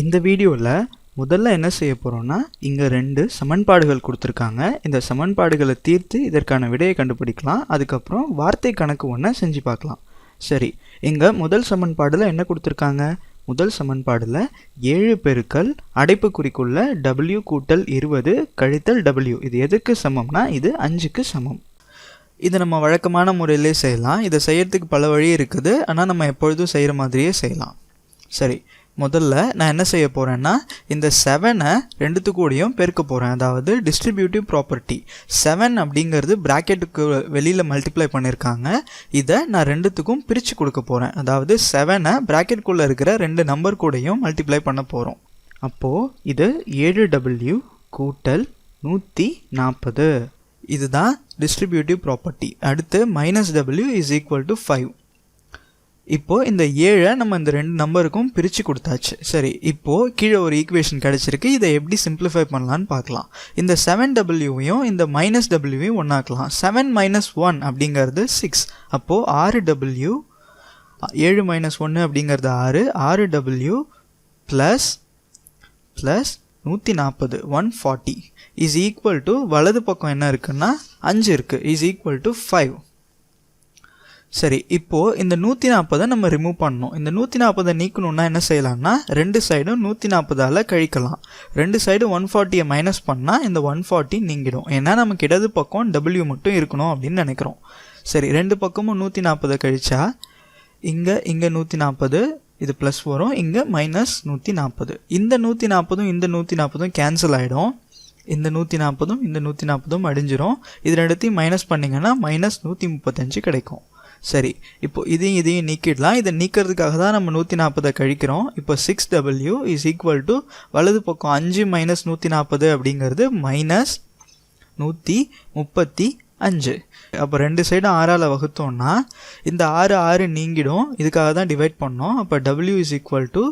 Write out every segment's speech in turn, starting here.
இந்த வீடியோவில் முதல்ல என்ன செய்ய போகிறோம்னா இங்கே ரெண்டு சமன்பாடுகள் கொடுத்துருக்காங்க. இந்த சமன்பாடுகளை தீர்த்து இதற்கான விடையை கண்டுபிடிக்கலாம். அதுக்கப்புறம் வார்த்தை கணக்கு ஒன்றை செஞ்சு பார்க்கலாம். சரி இங்கே முதல் சமன்பாடில் என்ன கொடுத்துருக்காங்க? முதல் சமன்பாடில் ஏழு பெருக்கல் அடைப்புக்குறிக்குள்ள டபிள்யூ கூட்டல் இருபது கழித்தல் டபிள்யூ இது எதுக்கு சமம்னா இது அஞ்சுக்கு சமம். இதை நம்ம வழக்கமான முறையிலே செய்யலாம். இதை செய்யறதுக்கு பல வழி இருக்குது. ஆனால் நம்ம எப்பொழுதும் செய்கிற மாதிரியே செய்யலாம். சரி முதல்ல நான் என்ன செய்ய போகிறேன்னா இந்த செவனை ரெண்டுத்து கூடயும் பெருக்க போகிறேன் அதாவது டிஸ்ட்ரிபியூட்டிவ் ப்ராப்பர்ட்டி செவன் அப்படிங்கிறது ப்ராக்கெட்டுக்கு வெளியில் மல்டிப்ளை பண்ணியிருக்காங்க இதை நான் ரெண்டுத்துக்கும் பிரித்து கொடுக்க போகிறேன் அதாவது செவனை ப்ராக்கெட்டுக்குள்ளே இருக்கிற ரெண்டு நம்பர் கூடயும் மல்டிப்ளை பண்ண போகிறோம் அப்போது இது ஏழு டபிள்யூ கூட்டல் நூற்றி நாற்பது. இதுதான் டிஸ்ட்ரிபியூட்டிவ் ப்ராப்பர்ட்டி அடுத்து minus W is equal to five இப்போது இந்த ஏழை நம்ம இந்த ரெண்டு நம்பருக்கும் பிரித்து கொடுத்தாச்சு. சரி இப்போது கீழே ஒரு ஈக்குவேஷன் கிடச்சிருக்கு. இதை எப்படி சிம்பிளிஃபை பண்ணலான்னு பார்க்கலாம். இந்த செவன் டபிள்யூவையும் இந்த மைனஸ் டபிள்யூவையும் ஒன்றாக்கலாம் செவன் மைனஸ் ஒன் அப்படிங்கிறது சிக்ஸ் அப்போது ஆறு டபிள்யூ ஏழு மைனஸ் ஒன்று அப்படிங்கிறது ஆறு. ஆறு டபிள்யூ ப்ளஸ் ப்ளஸ் நூற்றி நாற்பது one forty is equal to வலது பக்கம் என்ன இருக்குன்னா அஞ்சு இருக்குது இஸ் ஈக்குவல் டு ஃபைவ் சரி இப்போது இந்த நூற்றி நாற்பதை நம்ம ரிமூவ் பண்ணணும். இந்த நூற்றி நாற்பதை நீக்கணும்னா என்ன செய்யலாம்னா ரெண்டு சைடும் நூற்றி நாற்பதால் கழிக்கலாம். ரெண்டு சைடும் ஒன் ஃபார்ட்டியை மைனஸ் பண்ணால் இந்த ஒன் ஃபார்ட்டி நீங்கிடும். ஏன்னா நமக்கு இடது பக்கம் டபிள்யூ மட்டும் இருக்கணும் அப்படின்னு நினைக்கிறோம். சரி ரெண்டு பக்கமும் நூற்றி நாற்பதை கழிச்சா இங்கே இங்கே நூற்றி நாற்பது இது ப்ளஸ் வரும். இங்கே மைனஸ் நூற்றி நாற்பது இந்த நூற்றி நாற்பதும் இந்த நூற்றி நாற்பதும் கேன்சல் ஆகிடும் இந்த நூற்றி நாற்பதும் இந்த நூற்றி நாற்பதும் அடிஞ்சிரும். இது ரெண்டுத்தையும் மைனஸ் பண்ணிங்கன்னா மைனஸ் நூற்றி முப்பத்தஞ்சு கிடைக்கும். சரி இப்போ இதையும் இதையும் நீக்கிடலாம். இதை நீக்கிறதுக்காக தான் நம்ம நூற்றி நாற்பதை கழிக்கிறோம். இப்போ six W is equal to வலது பக்கம் அஞ்சு மைனஸ் நூற்றி நாற்பது அப்படிங்கிறது மைனஸ் நூற்றி முப்பத்தி அஞ்சு அப்போ ரெண்டு சைடும் ஆறால் வகுத்தோம்னா இந்த ஆறு ஆறு நீங்கிடும். இதுக்காக தான் டிவைட் பண்ணோம். அப்போ W is equal to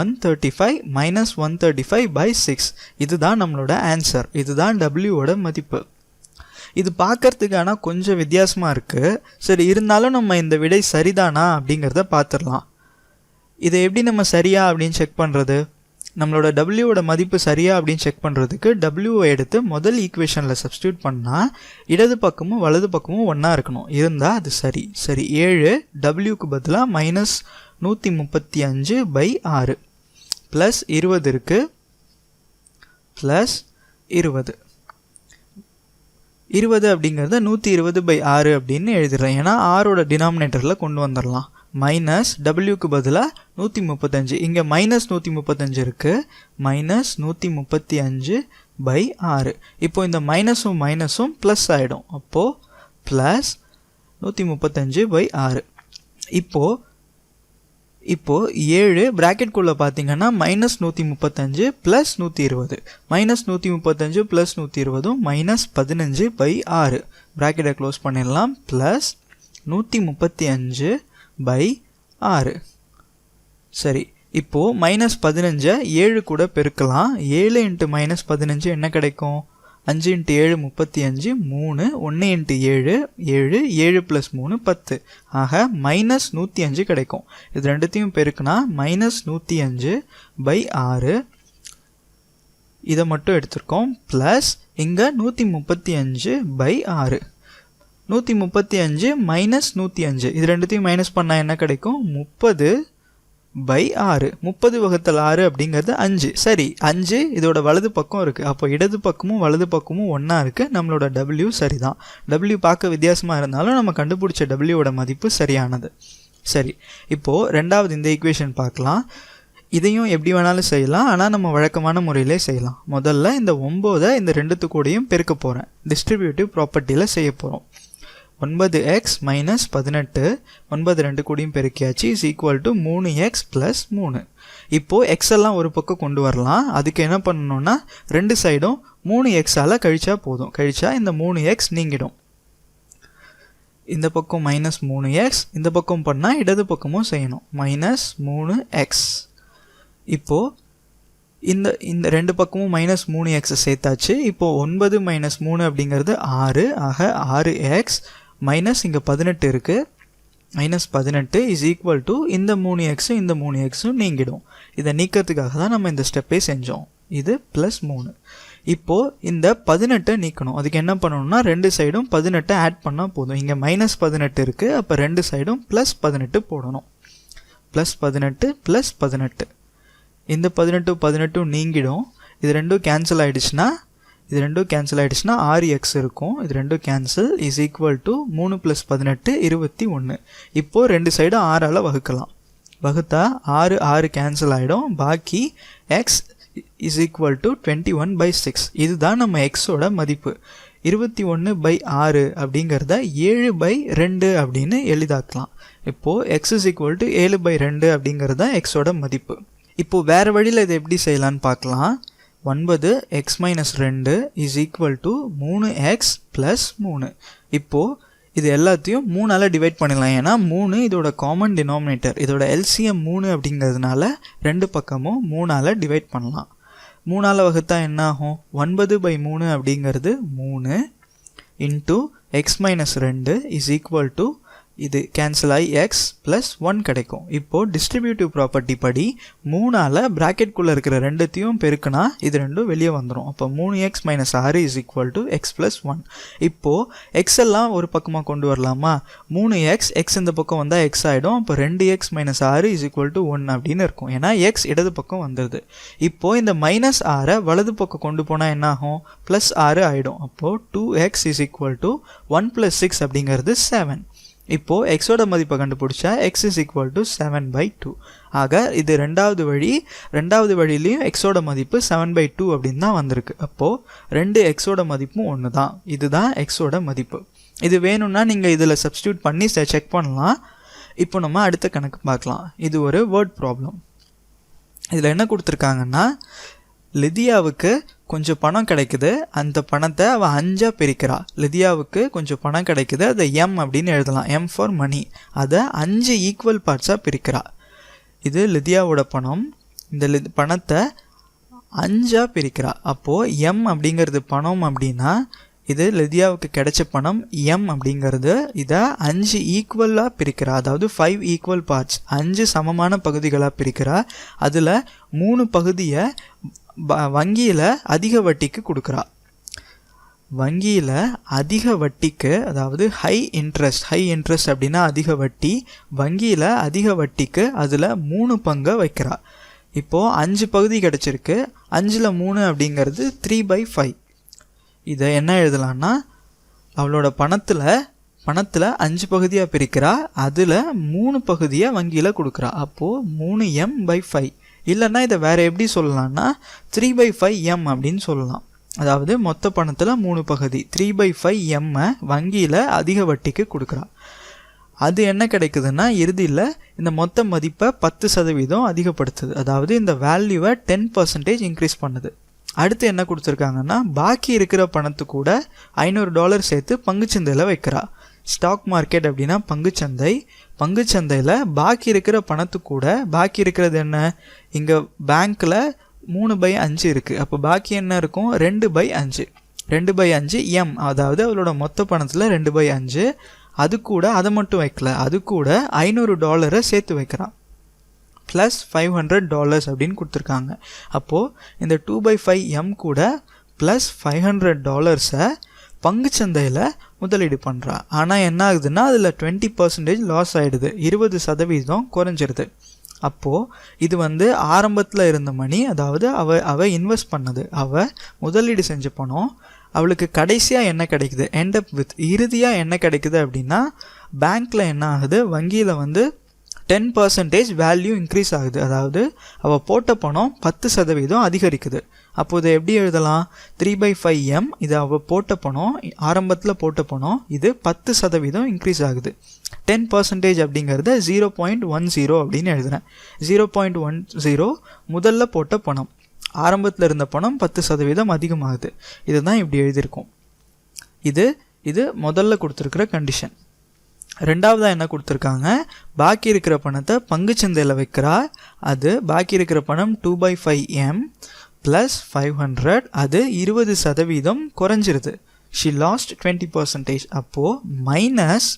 one thirty five minus one thirty five by six இதுதான் நம்மளோட ஆன்சர் இதுதான் டபிள்யூவோட மதிப்பு. இது பார்க்கறதுக்கு ஆனால் கொஞ்சம் வித்தியாசமாக இருக்குது சரி இருந்தாலும் நம்ம இந்த விடை சரிதானா அப்படிங்கிறத பார்த்துடலாம். இதை எப்படி நம்ம சரியா அப்படின்னு செக் பண்ணுறது நம்மளோட டபிள்யூவோட மதிப்பு சரியா அப்படின்னு செக் பண்ணுறதுக்கு டபிள்யூவை எடுத்து முதல் ஈக்குவேஷனில் சப்ஸ்டியூட் பண்ணால் இடது பக்கமும் வலது பக்கமும் ஒன்றா இருக்கணும். இருந்தால் அது சரி. சரி ஏழு டபிள்யூக்கு பதிலாக மைனஸ் நூற்றி முப்பத்தி அஞ்சு பை ஆறு. ப்ளஸ் இருபது இருக்குது ப்ளஸ் இருபது. இருபது அப்படிங்கிறத நூற்றி இருபது பை ஆறு அப்படின்னு எழுதிடுறேன். ஏன்னா ஆரோட டினாமினேட்டரில் கொண்டு வந்துடலாம். மைனஸ் டபிள்யூக்கு பதிலாக நூற்றி முப்பத்தஞ்சு இங்கே மைனஸ் நூற்றி முப்பத்தஞ்சு இருக்குது மைனஸ் நூற்றி முப்பத்தி அஞ்சு பை ஆறு. இப்போது இந்த மைனஸும் மைனஸும் ப்ளஸ் ஆகிடும் அப்போது ப்ளஸ் நூற்றி முப்பத்தஞ்சு பை ஆறு. இப்போது இப்போது ஏழு ப்ராக்கெட்குள்ளே பார்த்தீங்கன்னா மைனஸ் நூற்றி முப்பத்தஞ்சு ப்ளஸ் நூற்றி இருபது. மைனஸ் நூற்றி முப்பத்தஞ்சு ப்ளஸ் நூற்றி இருபதும் மைனஸ் பதினஞ்சு பை ஆறு. ப்ராக்கெட்டை க்ளோஸ் பண்ணிடலாம். ப்ளஸ் நூற்றி முப்பத்தி அஞ்சு பை ஆறு. சரி இப்போது மைனஸ் பதினஞ்சை ஏழு கூட பெருக்கலாம். ஏழு இன்ட்டு மைனஸ் பதினஞ்சு என்ன கிடைக்கும்? அஞ்சு இன்ட்டு ஏழு முப்பத்தி அஞ்சு மூணு ஒன்று இன்ட்டு ஏழு ஏழு ஏழு ப்ளஸ் மூணு பத்து. ஆக மைனஸ் நூற்றி அஞ்சு கிடைக்கும். இது ரெண்டுத்தையும் பெருக்குனா மைனஸ் நூற்றி அஞ்சு பை ஆறு. இதை மட்டும் எடுத்திருக்கோம். ப்ளஸ் இங்கே நூற்றி முப்பத்தி அஞ்சு பை ஆறு. நூற்றி முப்பத்தி அஞ்சு மைனஸ் நூற்றி அஞ்சு. இது ரெண்டுத்தையும் மைனஸ் பண்ணால் என்ன கிடைக்கும்? முப்பது பை ஆறு. முப்பது வகுத்தல் ஆறு அப்படிங்கிறது அஞ்சு. சரி அஞ்சு இதோட வலது பக்கம் இருக்குது அப்போ இடது பக்கமும் வலது பக்கமும் ஒன்றா இருக்குது நம்மளோட டபிள்யூ சரி தான் டபிள்யூ பார்க்க வித்தியாசமாக இருந்தாலும் நம்ம கண்டுபிடிச்ச டபிள்யூவோட மதிப்பு சரியானது. சரி இப்போது ரெண்டாவது இந்த ஈக்குவேஷன் பார்க்கலாம். இதையும் எப்படி வேணாலும் செய்யலாம். ஆனால் நம்ம வழக்கமான முறையிலே செய்யலாம். முதல்ல இந்த ஒம்போதை இந்த ரெண்டுத்து கூடயும் பெருக்க போகிறேன் டிஸ்ட்ரிபியூட்டிவ் ப்ராப்பர்ட்டியில் செய்ய போகிறோம் ஒன்பது எக்ஸ் மைனஸ் பதினெட்டு ஒன்பது ரெண்டு கூடியும் பெருக்கியாச்சு இஸ் ஈக்குவல் டு மூணு எக்ஸ் ப்ளஸ் மூணு. இப்போது எக்ஸ் எல்லாம் ஒரு பக்கம் கொண்டு வரலாம். அதுக்கு என்ன பண்ணணும்னா ரெண்டு சைடும் மூணு எக்ஸால் கழிச்சா போதும். கழிச்சா இந்த மூணு எக்ஸ் நீங்கிடும். இந்த பக்கம் மைனஸ் மூணு எக்ஸ் இந்த பக்கம் பண்ணால் இடது பக்கமும் செய்யணும். மைனஸ் மூணு எக்ஸ் இப்போது இந்த இந்த ரெண்டு பக்கமும் மைனஸ் மூணு எக்ஸை சேர்த்தாச்சு. இப்போது ஒன்பது மைனஸ் மூணு அப்படிங்கிறது ஆறு. ஆக ஆறு எக்ஸ் மைனஸ் இங்கே பதினெட்டு இருக்குது மைனஸ் பதினெட்டு இஸ் ஈக்குவல் டு இந்த மூணு எக்ஸும் இந்த மூணு எக்ஸும் நீங்கிடும். இதை நீக்கிறதுக்காக தான் நம்ம இந்த ஸ்டெப்பே செஞ்சோம். இது ப்ளஸ் மூணு. இப்போது இந்த பதினெட்டை நீக்கணும். அதுக்கு என்ன பண்ணணும்னா ரெண்டு சைடும் பதினெட்டை ஆட் பண்ணால் போதும். இங்கே மைனஸ் பதினெட்டு இருக்குது அப்போ ரெண்டு சைடும் ப்ளஸ் பதினெட்டு போடணும். ப்ளஸ் பதினெட்டு ப்ளஸ் பதினெட்டு. இந்த பதினெட்டு பதினெட்டும் நீங்கிடும். இது ரெண்டும் கேன்சல் ஆகிடுச்சுன்னா இது ரெண்டும் கேன்சல் ஆகிடுச்சுன்னா ஆறு எக்ஸ் இருக்கும். இது ரெண்டும் கேன்சல் இஸ் ஈக்குவல் டு மூணு ப்ளஸ் பதினெட்டு இருபத்தி ஒன்று இப்போது ரெண்டு சைடும் ஆறால் வகுக்கலாம். வகுத்தா ஆறு ஆறு கேன்சல் ஆகிடும் பாக்கி X is equal to twenty one by six இதுதான் நம்ம எக்ஸோட மதிப்பு. இருபத்தி ஒன்று பை ஆறு அப்படிங்கிறத ஏழு பை ரெண்டு அப்படின்னு எளிதாக்கலாம். இப்போது எக்ஸ் இஸ் ஈக்குவல் டு ஏழு பை ரெண்டு அப்படிங்கிறது தான் எக்ஸோட மதிப்பு. இப்போது வேறு வழியில் இதை எப்படி செய்யலான்னு பார்க்கலாம். ஒன்பது எக்ஸ் மைனஸ் ரெண்டு இஸ் ஈக்குவல் டு மூணு எக்ஸ் ப்ளஸ் மூணு. இப்போது இது எல்லாத்தையும் மூணால் டிவைட் பண்ணிடலாம். ஏன்னா மூணு இதோட காமன் டினாமினேட்டர் இதோட எல்சிஎம் மூணு அப்படிங்கிறதுனால ரெண்டு பக்கமும் மூணால் டிவைட் பண்ணலாம். மூணால் வகுத்தா என்ன ஆகும் ஒன்பது பை மூணு அப்படிங்கிறது மூணு. இன்ட்டு எக்ஸ் மைனஸ் ரெண்டு இஸ் ஈக்குவல் டு இது கேன்சல் ஆகி எக்ஸ் ப்ளஸ் ஒன் கிடைக்கும். இப்போது டிஸ்ட்ரிபியூட்டிவ் ப்ராப்பர்ட்டி படி மூணால் ப்ராக்கெட்குள்ளே இருக்கிற ரெண்டுத்தையும் பெருக்குனா இது ரெண்டும் வெளியே வந்துடும் அப்போ மூணு எக்ஸ் மைனஸ் ஆறு is equal to X plus one இப்போது எக்ஸ் எல்லாம் ஒரு பக்கமாக கொண்டு வரலாமா? மூணு எக்ஸ் எக்ஸ் இந்த பக்கம் வந்தால் எக்ஸ் ஆகிடும் அப்போ ரெண்டு எக்ஸ் மைனஸ் ஆறு இஸ் ஈக்குவல் டு ஒன் அப்படின்னு இருக்கும். ஏன்னா எக்ஸ் இடது பக்கம் வந்துடுது இப்போது இந்த மைனஸ் ஆறை வலது பக்கம் கொண்டு போனால் என்ன ஆகும்? ப்ளஸ் ஆறு ஆகிடும் அப்போது two X is equal to one plus six அப்படிங்கிறது செவன் இப்போது எக்ஸோட மதிப்பை கண்டுபிடிச்சா X is equal to seven by two ஆக இது ரெண்டாவது வழி. ரெண்டாவது வழியிலையும் எக்ஸோட மதிப்பு செவன் பை டூ அப்படின்னு தான் வந்திருக்கு. அப்போது ரெண்டு எக்ஸோட மதிப்பும் ஒன்று தான் இதுதான் எக்ஸோட மதிப்பு. இது வேணும்னா நீங்கள் இதில் சப்ஸ்டியூட் பண்ணி செக் பண்ணலாம். இப்போ நம்ம அடுத்த கணக்கு பார்க்கலாம். இது ஒரு வேர்ட் ப்ராப்ளம் இதில் என்ன கொடுத்துருக்காங்கன்னா லிதியாவுக்கு கொஞ்சம் பணம் கிடைக்குது. அந்த பணத்தை அவள் அஞ்சாக பிரிக்கிறா. லிதியாவுக்கு கொஞ்சம் பணம் கிடைக்குது. அதை எம் அப்படின்னு எழுதலாம். எம் ஃபார் மணி அதை அஞ்சு ஈக்குவல் பார்ட்ஸாக பிரிக்கிறா. இது லிதியாவோட பணம். இந்த லி பணத்தை அஞ்சாக பிரிக்கிறா. அப்போது எம் அப்படிங்கிறது பணம் அப்படின்னா இது லிதியாவுக்கு கிடைச்ச பணம் எம் அப்படிங்கிறது. இதை அஞ்சு ஈக்குவலாக பிரிக்கிறா. அதாவது ஃபைவ் ஈக்குவல் பார்ட்ஸ் அஞ்சு சமமான பகுதிகளாக பிரிக்கிறா. அதில் மூணு பகுதியை வங்கியில் அதிக வட்டிக்கு கொடுக்குறா. வங்கியில் அதிக வட்டிக்கு அதாவது ஹை இன்ட்ரெஸ்ட் ஹை இன்ட்ரெஸ்ட் அப்படின்னா அதிக வட்டி. வங்கியில் அதிக வட்டிக்கு அதில் மூணு பங்கை வைக்கிறா. இப்போது அஞ்சு பகுதி கிடச்சிருக்கு. அஞ்சில் மூணு அப்படிங்கிறது த்ரீ பை ஃபைவ் இதை என்ன எழுதலான்னா அவளோட பணத்தில் பணத்தில் அஞ்சு பகுதியாக பிரிக்கிறா அதில் மூணு பகுதியை வங்கியில் கொடுக்குறா. அப்போது மூணு எம் பை ஃபைவ் இல்லைன்னா இதை வேறு எப்படி சொல்லலாம்னா த்ரீ பை ஃபைவ் எம் அப்படின்னு சொல்லலாம். அதாவது மொத்த பணத்தில் மூணு பகுதி. த்ரீ பை ஃபைவ் எம்மை வங்கியில் அதிக வட்டிக்கு கொடுக்குறா. அது என்ன கிடைக்குதுன்னா இறுதியில் இந்த மொத்த மதிப்பை பத்து சதவீதம் அதிகப்படுத்துது. அதாவது இந்த வேல்யூவை டென் பர்சன்டேஜ் இன்க்ரீஸ் பண்ணுது. அடுத்து என்ன கொடுத்துருக்காங்கன்னா பாக்கி இருக்கிற பணத்து கூட ஐநூறு டாலர் சேர்த்து பங்குச்சந்தையில் வைக்கிறா. ஸ்டாக் மார்க்கெட் அப்படின்னா பங்குச்சந்தை. பங்குச்சந்தையில் பாக்கி இருக்கிற பணத்து கூட பாக்கி இருக்கிறது என்ன? இங்கே பேங்க்கில் மூணு பை அஞ்சு இருக்குது அப்போ பாக்கி என்ன இருக்கும்? ரெண்டு பை அஞ்சு. ரெண்டு பை அஞ்சு எம் அதாவது அவளோட மொத்த பணத்தில் ரெண்டு பை அஞ்சு. அது கூட அதை மட்டும் வைக்கல. அது கூட ஐநூறு டாலரை சேர்த்து வைக்கிறான். ப்ளஸ் ஃபைவ் ஹண்ட்ரட் டாலர்ஸ் அப்படின்னு கொடுத்துருக்காங்க. அப்போது இந்த டூ பை ஃபைவ் எம் கூட ப்ளஸ் ஃபைவ் ஹண்ட்ரட் டாலர்ஸை பங்குச்சந்தையில் முதலீடு பண்ணுறா ஆனால் என்ன ஆகுதுன்னா அதில் டுவெண்ட்டி பர்சன்டேஜ் லாஸ் ஆகிடுது இருபது சதவீதம் குறைஞ்சிருது. அப்போது இது வந்து ஆரம்பத்தில் இருந்த மணி அதாவது அவ அவ இன்வெஸ்ட் பண்ணது. அவ முதலீடு செஞ்ச பணம் அவளுக்கு கடைசியாக என்ன கிடைக்குது? எண்ட் அப் வித் இறுதியாக என்ன கிடைக்குது அப்படின்னா பேங்க்கில் என்ன ஆகுது? வங்கியில் வந்து டென் பர்சன்டேஜ் வேல்யூ இன்க்ரீஸ் ஆகுது. அதாவது அவள் போட்ட பணம் பத்து சதவீதம் அதிகரிக்குது. அப்போ இதை எப்படி எழுதலாம்? த்ரீ பை ஃபைவ் எம் இது அவள் போட்ட பணம் ஆரம்பத்தில் போட்ட பணம் இது பத்து சதவீதம் இன்க்ரீஸ் ஆகுது. டென் பர்சன்டேஜ் அப்படிங்கிறத ஜீரோ பாயிண்ட் ஒன் ஜீரோ அப்படின்னு எழுதுகிறேன் ஜீரோ பாயிண்ட் ஒன் ஜீரோ முதல்ல போட்ட பணம். ஆரம்பத்தில் இருந்த பணம் பத்து சதவீதம் அதிகமாகுது. இதுதான் இப்படி எழுதியிருக்கோம். இது இது முதல்ல கொடுத்துருக்குற கண்டிஷன் ரெண்டாவதாக என்ன கொடுத்துருக்காங்க? பாக்கி இருக்கிற பணத்தை பங்குச்சந்தையில் வைக்கிறா அது பாக்கி இருக்கிற பணம் two by five M plus five hundred அது இருபது சதவீதம் குறைஞ்சிருது. ஷி லாஸ்ட் டுவெண்ட்டி பர்சன்டேஜ் அப்போது minus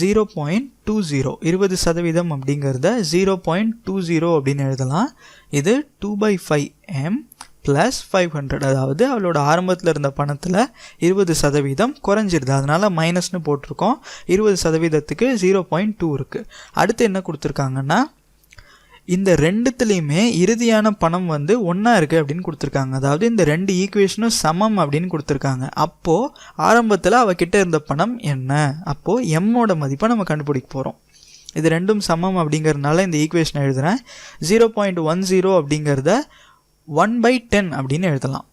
zero point two zero இருபது சதவீதம் அப்படிங்கிறத ஜீரோ பாயிண்ட் டூ ஜீரோ அப்படின்னு எழுதலாம். இது two by five M plus five hundred அதாவது அவளோட ஆரம்பத்தில் இருந்த பணத்தில் இருபது சதவீதம் குறைஞ்சிருது. அதனால் மைனஸ்னு போட்டிருக்கோம். இருபது சதவீதத்துக்கு ஜீரோ பாயிண்ட் டூ இருக்குது அடுத்து என்ன கொடுத்துருக்காங்கன்னா இந்த ரெண்டுத்துலேயுமே இறுதியான பணம் வந்து ஒன்றா இருக்குது அப்படின்னு கொடுத்துருக்காங்க. அதாவது இந்த ரெண்டு ஈக்குவேஷனும் சமம் அப்படின்னு கொடுத்துருக்காங்க. அப்போது ஆரம்பத்தில் அவகிட்ட இருந்த பணம் என்ன? அப்போது எம்மோட மதிப்பை நம்ம கண்டுபிடிக்க போகிறோம் இது ரெண்டும் சமம் அப்படிங்கிறதுனால இந்த ஈக்குவேஷனை எழுதுகிறேன் ஜீரோ பாயிண்ட் ஒன் ஜீரோ அப்படிங்கிறத ஒன் பை டென் அப்படின்னு எழுதலாம்.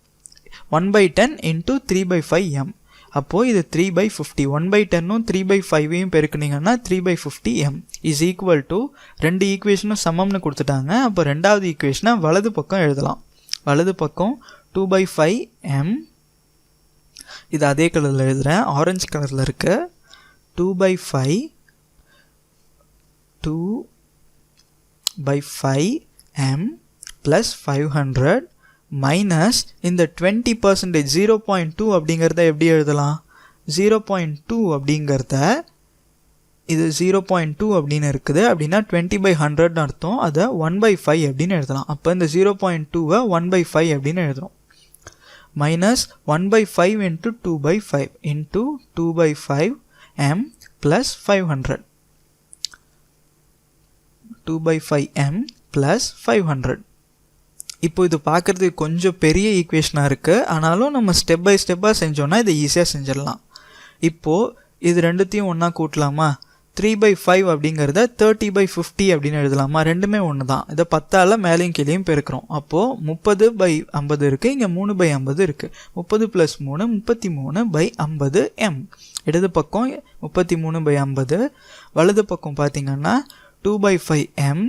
One by ten into three by five M அப்போது இது three by fifty one by டென்னும் three by ஃபைவையும் பெருக்குனீங்கன்னா three by fifty M is equal to ரெண்டு ஈக்குவேஷனும் சமம்னு கொடுத்துட்டாங்க. அப்போ ரெண்டாவது ஈக்குவேஷனை வலது பக்கம் எழுதலாம். வலது பக்கம் டூ பை ஃபைவ் எம் இது அதே கலரில் எழுதுகிறேன் ஆரஞ்சு கலரில் இருக்குது two by five two by five M plus five hundred minus இந்த twenty percentage zero point two அப்படிங்கிறத எப்படி எழுதலாம்? ஜீரோ பாயிண்ட் டூ அப்படிங்கிறத இது ஜீரோ பாயிண்ட் டூ அப்படின்னு இருக்குது. அப்படின்னா டுவெண்ட்டி பை ஹண்ட்ரட்னு அர்த்தம். அதை ஒன் பை ஃபைவ் அப்படின்னு எழுதலாம். அப்போ இந்த ஜீரோ பாயிண்ட் டூவை ஒன் பை ஃபைவ் அப்படின்னு எழுதுறோம். Minus one by five into two by five into two by five M plus five hundred two by five M plus five hundred இப்போ இது பார்க்குறதுக்கு கொஞ்சம் பெரிய ஈக்குவேஷனாக இருக்குது ஆனாலும் நம்ம ஸ்டெப் பை ஸ்டெப்பாக செஞ்சோன்னா இதை ஈஸியாக செஞ்சிடலாம். இப்போது இது ரெண்டுத்தையும் ஒன்றா கூட்டலாமா? த்ரீ பை ஃபைவ் அப்படிங்கிறத தேர்ட்டி பை ஃபிஃப்டி அப்படின்னு எழுதலாமா? ரெண்டுமே ஒன்று தான் இதை பத்தால் மேலேயும் கீழேயும் பெருக்கிறோம். அப்போது முப்பது பை ஐம்பது இருக்குது இங்கே மூணு பை ஐம்பது இருக்குது முப்பது ப்ளஸ் மூணு முப்பத்தி மூணு பை ஐம்பது எம் இடது பக்கம் முப்பத்தி மூணு பை ஐம்பது. வலது பக்கம் பார்த்தீங்கன்னா two by five M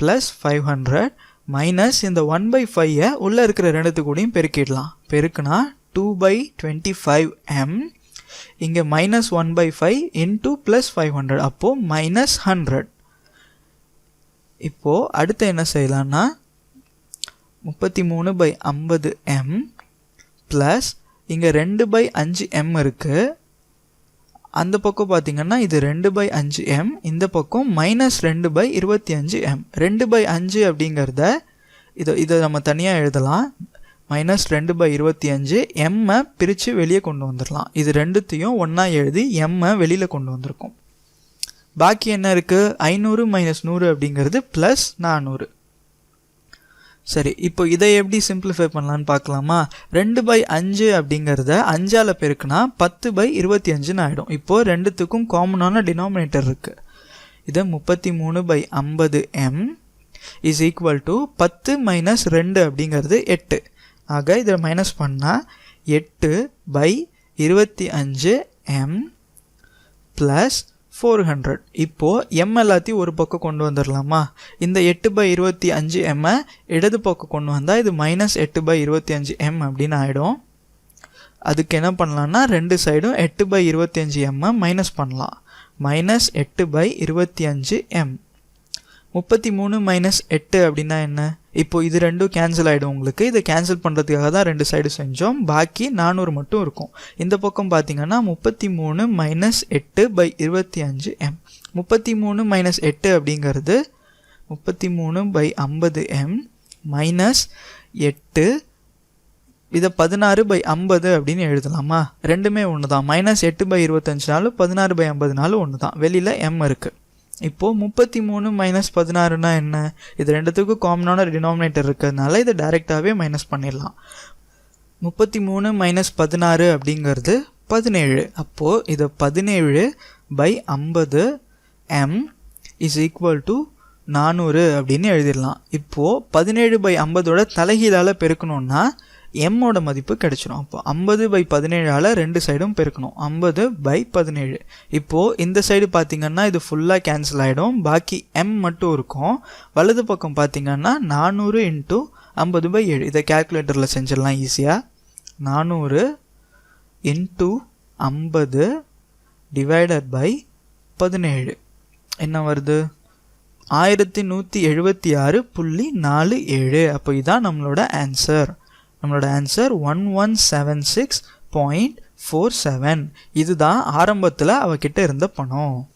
plus five hundred minus இந்த ஒன் பை ஃபைவை உள்ளே இருக்கிற ரெண்டுத்து கூடயும் பெருக்கிடலாம். பெருக்குனா two by twenty five M இங்கே minus one by five into plus five hundred அப்போது மைனஸ் ஹண்ட்ரட் இப்போது அடுத்து என்ன செய்யலான்னா முப்பத்தி மூணு பை ஐம்பது எம் ப்ளஸ் இங்கே ரெண்டு பை அஞ்சு எம் இருக்குது அந்த பக்கம் பார்த்தீங்கன்னா இது ரெண்டு பை அஞ்சு எம் இந்த பக்கம் மைனஸ் ரெண்டு பை இருபத்தி அஞ்சு எம் ரெண்டு பை அஞ்சு அப்படிங்கிறத இதை இதை நம்ம தனியாக எழுதலாம். மைனஸ் ரெண்டு பை இருபத்தி அஞ்சு எம்மை பிரித்து வெளியே கொண்டு வந்துடலாம் இது ரெண்டுத்தையும் ஒன்றா எழுதி எம்மை வெளியில் கொண்டு வந்திருக்கோம். பாக்கி என்ன இருக்குது ஐநூறு மைனஸ் நூறு அப்படிங்கிறது ப்ளஸ் நானூறு. சரி இப்போ இதை எப்படி சிம்பிளிஃபை பண்ணலான்னு பார்க்கலாமா? ரெண்டு பை அஞ்சு அப்படிங்கிறத அஞ்சால் பெருக்குனா பத்து பை இருபத்தி அஞ்சுன்னு ஆகிடும் இப்போது ரெண்டுத்துக்கும் காமனான டினாமினேட்டர் இருக்குது இதை முப்பத்தி மூணு பை ஐம்பது எம் இஸ் ஈக்குவல் டு பத்து மைனஸ் ரெண்டு அப்படிங்கிறது எட்டு. ஆக இதை மைனஸ் பண்ணால் எட்டு பை இருபத்தி அஞ்சு எம் ப்ளஸ் ஃபோர் ஹண்ட்ரட் இப்போது எம் எல்லாத்தையும் ஒரு பக்கம் கொண்டு வந்துடலாமா இந்த எட்டு பை இருபத்தி அஞ்சு எம்மை இடது பக்கம் கொண்டு வந்தால் இது மைனஸ் எட்டு பை இருபத்தி அஞ்சு எம் அப்படின்னு ஆகிடும் அதுக்கு என்ன பண்ணலான்னா ரெண்டு சைடும் எட்டு பை இருபத்தி அஞ்சு எம்மை மைனஸ் பண்ணலாம். மைனஸ் எட்டு பை இருபத்தி அஞ்சு எம் முப்பத்தி மூணு மைனஸ் எட்டு அப்படின்னா என்ன? இப்போ இது ரெண்டும் கேன்சல் ஆகிடும் உங்களுக்கு. இதை கேன்சல் பண்ணுறதுக்காக தான் ரெண்டு சைடு செஞ்சோம். பாக்கி நானூறு மட்டும் இருக்கும். இந்த பக்கம் பார்த்தீங்கன்னா முப்பத்தி மூணு மைனஸ் எட்டு பை இருபத்தி அஞ்சு எம் முப்பத்தி மூணு மைனஸ் எட்டு அப்படிங்கிறது முப்பத்தி மூணு பை ஐம்பது எம் மைனஸ் எட்டு. இதை பதினாறு பை ஐம்பது அப்படின்னு எழுதலாமா? ரெண்டுமே ஒன்று தான் மைனஸ் எட்டு பை இருபத்தஞ்சு நாள் பதினாறு பை ஐம்பது நாள் ஒன்று தான் வெளியில் எம் இருக்குது இப்போது முப்பத்தி மூணு மைனஸ் பதினாறுனா என்ன? இது ரெண்டுத்துக்கும் காமனான டினாமினேட்டர் இருக்கிறதுனால இதை டைரெக்டாகவே மைனஸ் பண்ணிடலாம். முப்பத்தி மூணு மைனஸ் பதினாறு அப்படிங்கிறது பதினேழு. அப்போது இதை பதினேழு பை ஐம்பது எம் இஸ் ஈக்குவல் டு நானூறு அப்படின்னு எழுதிடலாம். இப்போது பதினேழு பை ஐம்பதோட தலைகீழால் பெருக்கணுன்னா எம்மோட மதிப்பு கிடச்சிரும். அப்போ ஐம்பது பை பதினேழால் ரெண்டு சைடும் பெருக்கணும். ஐம்பது பை பதினேழு. இப்போது இந்த சைடு பார்த்திங்கன்னா இது ஃபுல்லாக கேன்சல் ஆகிடும் பாக்கி எம் மட்டும் இருக்கும். வலது பக்கம் பார்த்திங்கன்னா நானூறு இன்ட்டு ஐம்பது பை ஏழு. இதை கேல்குலேட்டரில் செஞ்சிடலாம் ஈஸியாக நானூறு இன்ட்டு ஐம்பது டிவைடட் பை பதினேழு. என்ன வருது? ஆயிரத்தி நூற்றி எழுபத்தி ஆறு புள்ளி நாலு ஏழு. அப்போ இதுதான் நம்மளோட ஆன்சர் நம்மளோட answer one one seven six point four seven இதுதான் ஆரம்பத்தில் அவகிட்ட இருந்த பணம்.